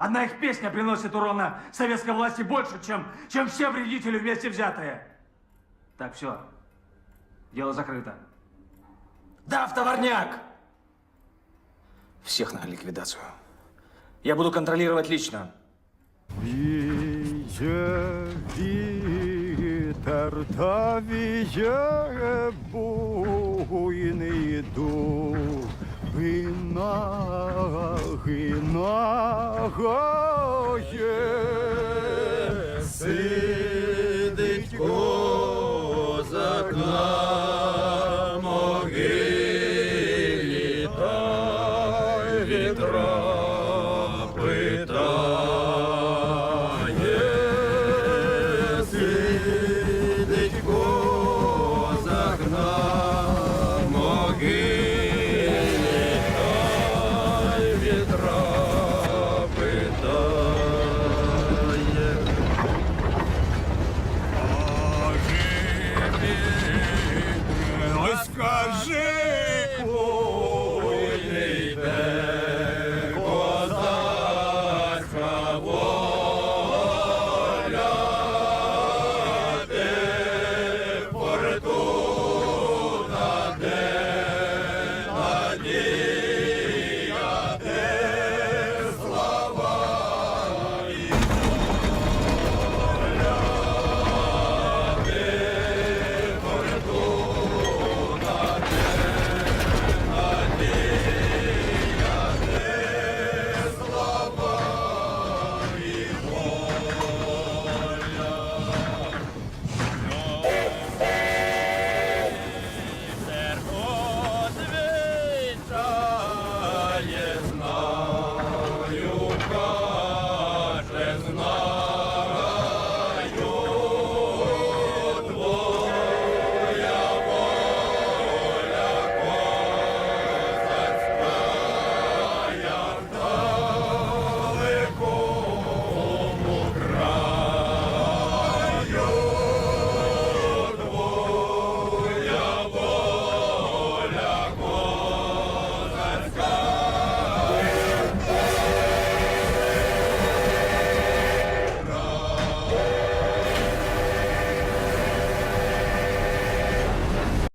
Одна их песня приносит урона советской власти больше, чем, чем все вредители вместе взятые. Так, все. Дело закрыто. Да, в товарняк! Всех на ликвидацию. Я буду контролировать лично. Віє вітер та віє буйний дух, Гина, гина, гоє, сидить козак на могилі.